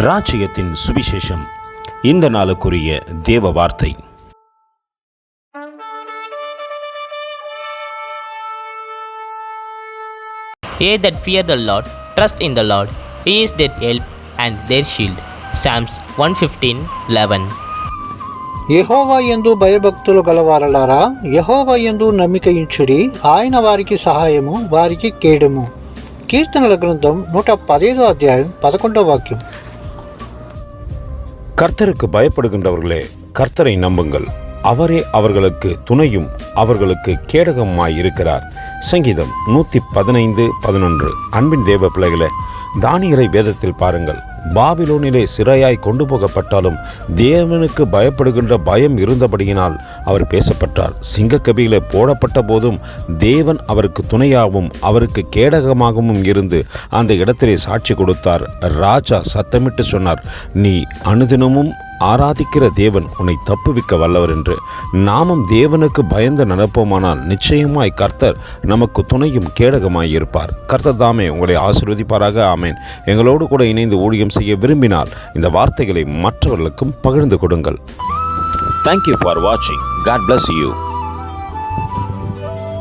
ராஜ்யத்தின் சுவிசேஷம் இந்த நாளுக்குரிய தேவ வார்த்தை They that fear the Lord trust in the Lord. He is their help and their shield. Psalms 115 11. యెహోవా యందు భయభక్తులు గలవారలారా యెహోవా యందు నమ్మికయించుడి ఆయన వారికి సహాయము వారికి కేడము కీర్తనల గ్రంథం నూట పదిహేదో అధ్యాయం పదకొండవ వాక్యం கர்த்தருக்கு பயப்படுகின்றவர்களே கர்த்தரை நம்புங்கள். அவரே அவர்களுக்கு துணையும் அவர்களுக்கு கேடகமாய் இருக்கிறார் சங்கீதம் நூற்றி பதினைந்து பதினொன்று. அன்பின் தேவ பிள்ளைகளை தானியரை வேதத்தில் பாருங்கள். பாபிலோனிலே சிறையாய் கொண்டு போகப்பட்டாலும் தேவனுக்கு பயப்படுகின்ற பயம் இருந்தபடியினால் அவர் பேசப்பட்டார். சிங்கக்கபியிலே போடப்பட்ட போதும் தேவன் அவருக்கு துணையாகவும் அவருக்கு கேடகமாகவும் இருந்து அந்த இடத்திலே சாட்சி கொடுத்தார். ராஜா சத்தமிட்டு சொன்னார் நீ அனுதினமும் ஆராதிக்கிற தேவன் உன்னை தப்புவிக்க வல்லவர் என்று. நாமும் தேவனுக்கு பயந்து நடப்போமானால் நிச்சயமாய் கர்த்தர் நமக்கு துணையும் கேடகமாய் இருப்பார் கர்த்தர் தாமே உங்களை ஆசிர்வதிப்பாராக. ஆமேன். எங்களோடு கூட இணைந்து ஊழியம் செய்ய விரும்பினால் இந்த வார்த்தைகளை மற்றவர்களுக்கும் பகிர்ந்து கொடுங்கள். தேங்க்யூ ஃபார் வாட்சிங் காட் பிளஸ் யூ